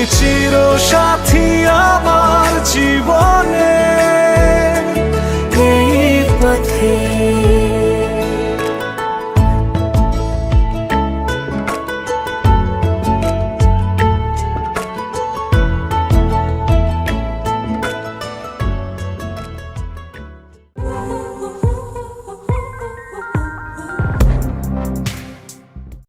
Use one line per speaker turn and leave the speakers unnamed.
তুমি চির